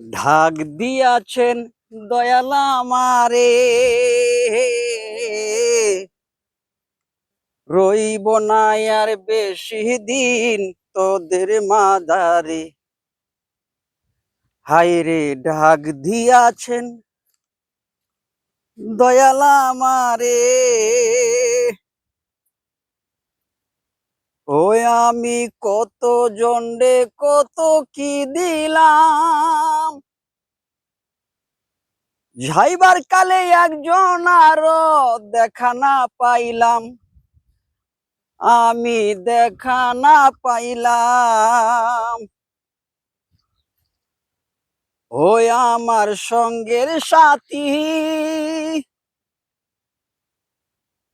ঢাক দিয়াছেন দয়াল আমারে। রইব না আর বেশি দিন তোদের মাদারে হাইরে ঢাক দিয়াছেন দয়াল আমারে ওই আমি কত জন্ডে কত কি দিলাম? যাইবার কালে একজন আরও দেখা না পাইলাম। আমি দেখা না পাইলাম। ওই আমার সঙ্গের সাথী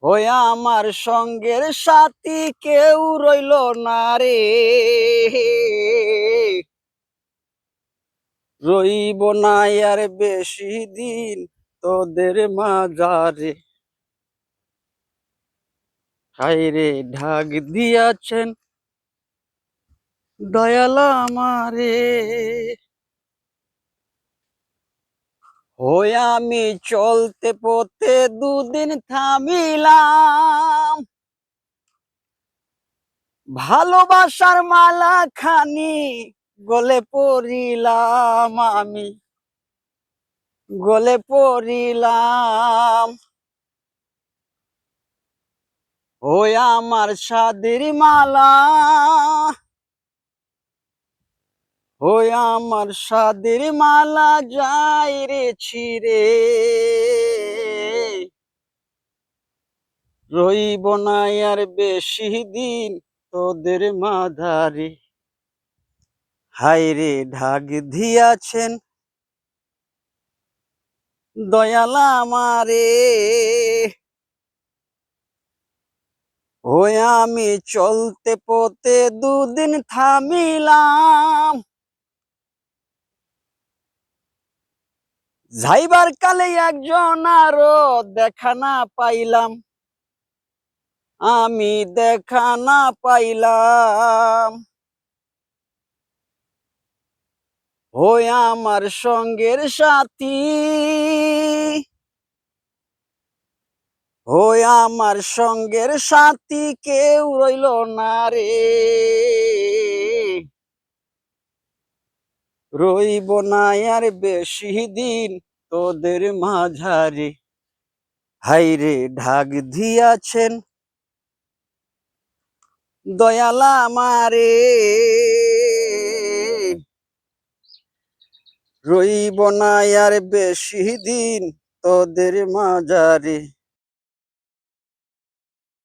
ওই আমার সঙ্গের সাথী কেউ রইল না রে। রইব না আর বেশি দিন তোদের মাজারে। হাইরে ঢাক দিয়াছেন দয়াল আমারে। ওই আমি চলতে পথে দুদিন থামিলাম। ভালোবাসার মালা খানি গলে পড়িলাম আমি, গলে পড়িলাম। ওই আমার সাদের মালা ওই আমার সাদের মালা যাই রে ছিড়ে। রইব না আর বেশি দিন তোদের মাধারে হাইরে ঢাক দিয়াছেন দয়াল আমারে। ওই আমি চলতে পথে দুদিন থামিলাম যাইবার কালে একজন আরও দেখা না পাইলাম। আমি দেখা না পাইলাম। ওই আমার সঙ্গের সাথী। ওই আমার সঙ্গের সাথী কেউ রইল না রে। রইব না আর বেশি দিন তোদের মাঝারে। হাইরে ঢাক দিয়াছেন। দয়াল আমারে। রইব না আর বেশি দিন তোদের মাঝারে।